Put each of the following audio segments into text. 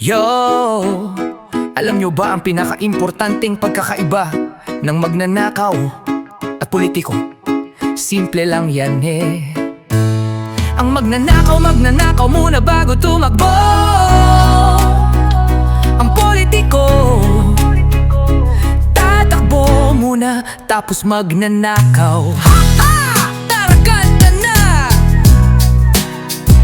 Yo! Alam nyo ba ang pinaka-importanting pagkakaiba ng magnanakaw at politiko? Simple lang yan eh. Ang magnanakaw, magnanakaw muna bago tumakbo. Ang politiko, tatakbo muna tapos magnanakaw. Ha-ha! Tarakanta na!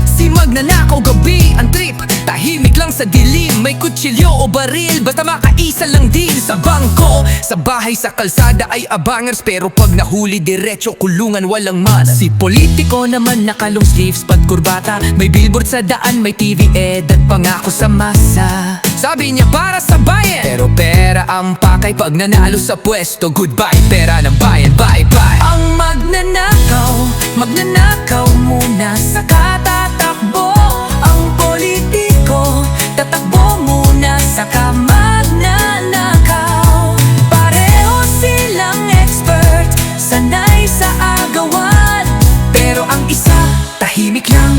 Si magnanakaw gabi ang trip. Tahimik lang sa dilim. May kutsilyo o baril Basta makaisa lang din. Sa bangko, sa bahay, sa kalsada ay abangers. Pero pag nahuli diretso kulungan walang man Si politiko naman nakalong sleeves Pat kurbata. May billboard sa daan May TV ed at pangako sa masa. Sabi niya para sa bayan. Pero pera ang pakay Pag nanalo sa pwesto. Goodbye pera ng bayan. Bye bye Ang magnanakaw Magnanakaw muna sa katatakbo sa agawan. Pero ang isa tahimik lang.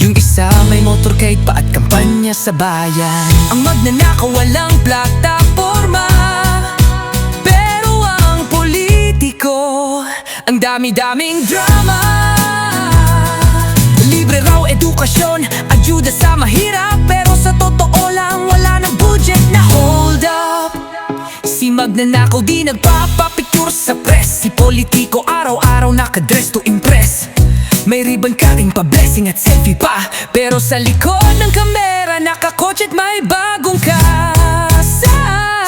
Yung isa may motorcade pa at kampanya sa bayan. Ang magnanakaw walang plataforma Pero ang politiko Ang dami-daming drama. Libre raw edukasyon Ayuda sa mahirap. Pero sa totoo lang wala ng budget na hold up. Si magnanakaw di nagpapapicture sa press. Si politiko araw-araw nakadress to impress. May ribbon cutting pa blessing at selfie pa. Pero sa likod ng kamera nakakotse at may bagong kasa.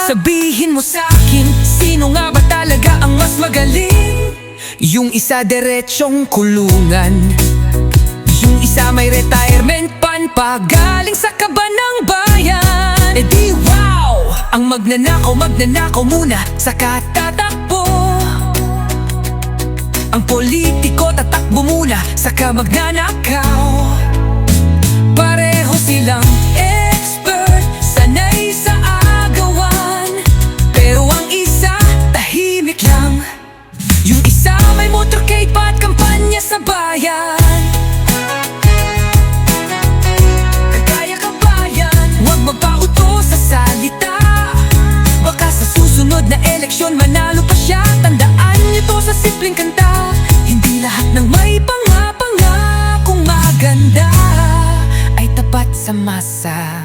Sabihin mo sa akin Sino nga ba talaga ang mas magaling? Yung isa diretsong kulungan. Yung isa may retirement pan pa Galing sa kaban ng bayan. E di wow! Ang magnanakaw, magnanakaw muna Sa katatakbo Ang politiko tatakbo muna Saka magnanakaw Pareho silang expert Sanay sa agawan. Pero ang isa tahimik lang. Yung isa may motorcade pa at kampanya sa bayan lahat ng may panga-panga Kung maganda ay tapat sa masa